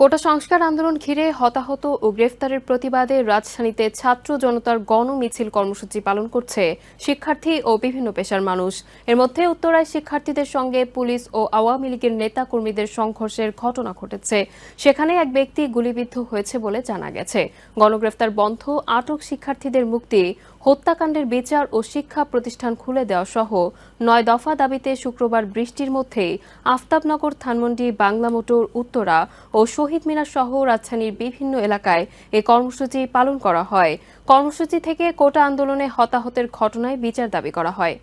কোটা সংস্কার আন্দোলন ঘিরে হতাহত ও গ্রেফতারের প্রতিবাদে রাজধানীতে ছাত্র জনতার গণ মিছিল কর্মসূচি পালন করছে শিক্ষার্থী ও বিভিন্ন পেশার মানুষ। এর মধ্যে উত্তরায় শিক্ষার্থীদের সঙ্গে পুলিশ ও আওয়ামী লীগের নেতা কর্মীদের সংঘর্ষের ঘটনা ঘটেছে। সেখানে এক ব্যক্তি গুলিবিদ্ধ হয়েছে বলে জানা গেছে। গণগ্রেফতার বন্ধ, আটক শিক্ষার্থীদের মুক্তি হত্যাকাণ্ডের বিচার ও শিক্ষা প্রতিষ্ঠান খুলে দেওয়া সহ নয় দফা দাবিতে শুক্রবার বৃষ্টির মধ্যেই আফতাবনগর, ধানমন্ডি বাংলা মোটর উত্তরা ও শহীদ মিনার সহ রাজধানীর বিভিন্ন এলাকায় এ কর্মসূচি পালন করা হয়। কর্মসূচি থেকে কোটা আন্দোলনে হতাহতের ঘটনায় বিচার দাবি করা হয়।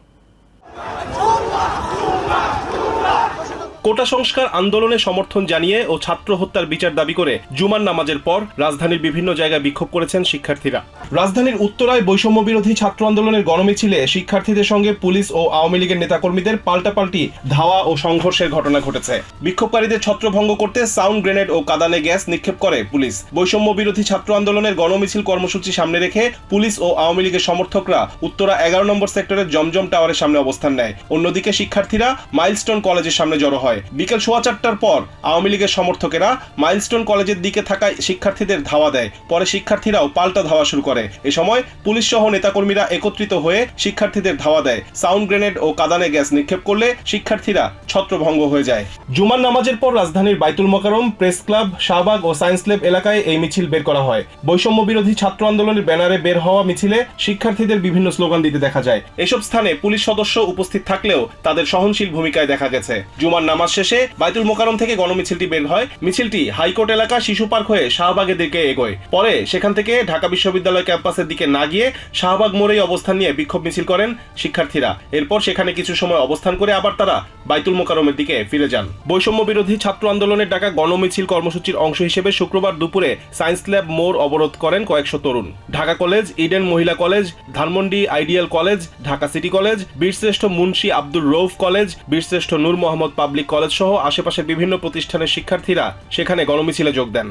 কোটা সংস্কার আন্দোলনে সমর্থন জানিয়ে ও ছাত্র হত্যার বিচার দাবি করে জুমার নামাজের পর রাজধানীর বিভিন্ন জায়গায় বিক্ষোভ করেছেন শিক্ষার্থীরা। রাজধানীর উত্তরায় বৈষম্য বিরোধী ছাত্র আন্দোলনের গণমিছিলে শিক্ষার্থীদের সঙ্গে পুলিশ ও আওয়ামী লীগের নেতাকর্মীদের পাল্টাপাল্টি ধাওয়া ও সংঘর্ষের ঘটনা ঘটেছে। বিক্ষোভকারীদের ছত্রভঙ্গ করতে সাউন্ড গ্রেনেড ও কাদানে গ্যাস নিক্ষেপ করে পুলিশ। বৈষম্য বিরোধী ছাত্র আন্দোলনের গণমিছিল কর্মসূচি সামনে রেখে পুলিশ ও আওয়ামী লীগের সমর্থকরা উত্তরা এগারো নম্বর সেক্টরের জমজম টাওয়ারের সামনে অবস্থান নেয়। অন্যদিকে শিক্ষার্থীরা মাইলস্টোন কলেজের সামনে জড়ো হয়। বিকেল সোয়া চারটার পর আওয়ামী লীগের সমর্থকেরা মাইলস্টোন কলেজের দিকে থাকা শিক্ষার্থীদের ধাওয়া দেয়। পরে শিক্ষার্থীরাও পাল্টা ধাওয়া শুরু করে। এ সময় পুলিশ সহ নেতাকর্মীরা একত্রিত হয়ে শিক্ষার্থীদের ধাওয়া দেয়। সাউন্ড গ্রেনেড ও কাদানে গ্যাস নিক্ষেপ করলে শিক্ষার্থীরা ছত্রভঙ্গ হয়ে যায়। জুমার নামাজের পর রাজধানীর বাইতুল মোকারম প্রেস ক্লাব, শাহবাগ ও সায়েন্স ল্যাব এলাকায় এই মিছিল বের করা হয়। বৈষম্য বিরোধী ছাত্র আন্দোলনের ব্যানারে বের হওয়া মিছিলে শিক্ষার্থীদের বিভিন্ন স্লোগান দিতে দেখা যায়। এসব স্থানে পুলিশ সদস্য উপস্থিত থাকলেও তাদের সহনশীল ভূমিকায় দেখা গেছে। জুমার নামাজ শেষে বাইতুল মোকারম থেকে গণমিছিলটি বের হয়। মিছিলটি হাইকোর্ট এলাকা শিশু পার্ক হয়ে শাহবাগের দিকে এগোয়। পরে সেখান থেকে ঢাকা বিশ্ববিদ্যালয় ক্যাম্পাসের দিকে না গিয়ে শাহবাগ মোড়েই অবস্থান নিয়ে বিক্ষোভ মিছিল করেন শিক্ষার্থীরা। এরপর সেখানে কিছু সময় অবস্থান করে আবার তারা বাইতুল মোকারমের দিকে ফিরে যান। বৈষম্য বিরোধী ছাত্র আন্দোলনের ডাকা গণমিছিল কর্মসূচির অংশ হিসেবে শুক্রবার দুপুরে সায়েন্স ল্যাব মোড় অবরোধ করেন কয়েকশো তরুণ। Dhaka College, Eden Mohila College, Dhanmondi Ideal College, Dhaka City College, Birshreshtha Munshi Abdul Rauf college, বীরশ্রেষ্ঠ নূর মোহাম্মদ পাবলিক কলেজ সহ আশেপাশের বিভিন্ন প্রতিষ্ঠানের শিক্ষার্থীরা সেখানে গণমিছিলে যোগ দেন।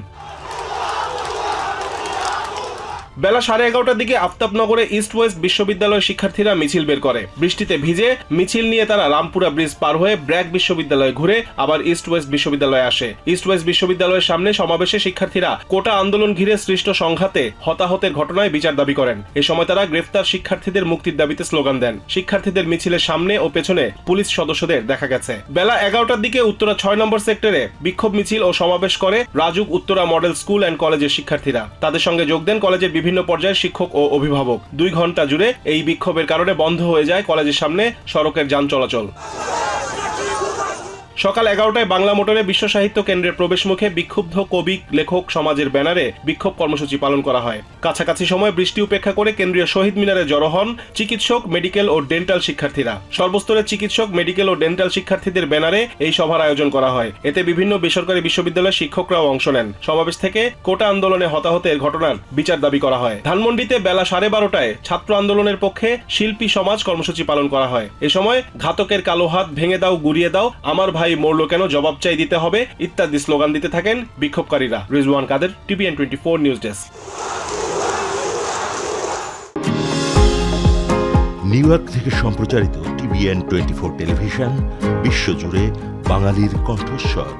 বেলা সাড়ে এগারোটার দিকে আফতাবনগরে ইস্ট ওয়েস্ট বিশ্ববিদ্যালয়ের শিক্ষার্থীরা মিছিল বের করে। বৃষ্টিতে ভিজে মিছিল নিয়ে তারা রামপুরা ব্রিজ পার হয়ে ব্র্যাক বিশ্ববিদ্যালয়ে ঘুরে আবার ইস্ট ওয়েস্ট বিশ্ববিদ্যালয়ে আসে। ইস্ট ওয়েস্ট বিশ্ববিদ্যালয়ের সামনে সমাবেশে শিক্ষার্থীরা কোটা আন্দোলন ঘিরে সৃষ্ট সংঘাতে হতাহতের ঘটনায় বিচার দাবি করেন। এ সময় তারা গ্রেফতার শিক্ষার্থীদের মুক্তির দাবিতে স্লোগান দেন। শিক্ষার্থীদের মিছিলের সামনে ও পেছনে পুলিশ সদস্যদের দেখা গেছে। বেলা এগারোটার দিকে উত্তরা ছয় নম্বর সেক্টরে বিক্ষোভ মিছিল ও সমাবেশ করে Rajuk Uttara Model School and কলেজের শিক্ষার্থীরা। তাদের সঙ্গে যোগ দেন কলেজের বিভিন্ন পর্যায়ের শিক্ষক ও অভিভাবক। দুই ঘণ্টা জুড়ে এই বিক্ষোভের কারণে বন্ধ হয়ে যায় কলেজের সামনে সড়কের যান চলাচল। সকাল এগারোটায় বাংলা মোটরে বিশ্ব সাহিত্য কেন্দ্রের প্রবেশ মুখে বিক্ষুব্ধ কবি, লেখক, সমাজের ব্যানারে বিক্ষোভ কর্মসূচি পালন করা হয়। কাছাকাছি সময় বৃষ্টি উপেক্ষা করে কেন্দ্রীয় শহীদ মিনারে জড়ো হন চিকিৎসক, মেডিকেল ও ডেন্টাল শিক্ষার্থীরা। সর্বস্তরের চিকিৎসক, মেডিকেল ও ডেন্টাল শিক্ষার্থীদের ব্যানারে এই সভার আয়োজন করা হয়। এতে বিভিন্ন বেসরকারি বিশ্ববিদ্যালয়ের শিক্ষকরাও অংশ নেন। সমাবেশ থেকে কোটা আন্দোলনে হতাহতের ঘটনার বিচার দাবি করা হয়। ধানমন্ডিতে বেলা সাড়ে বারোটায় ছাত্র আন্দোলনের পক্ষে শিল্পী সমাজ কর্মসূচি পালন করা হয়। এ সময় ঘাতকের কালো হাত ভেঙে দাও, গুড়িয়ে দাও, আমার ভাই মরল কেন? জবাব চাই দিতে হবে। ইত্যাদি স্লোগান দিতে থাকেন বিক্ষোভকারীরা। Rizwan Kader, TVN twenty four news desk. New York থেকে সম্প্রচারিত টিভিএন টোয়েন্টি ফোর টেলিভিশন, বিশ্বজুড়ে বাঙালির কণ্ঠস্বর।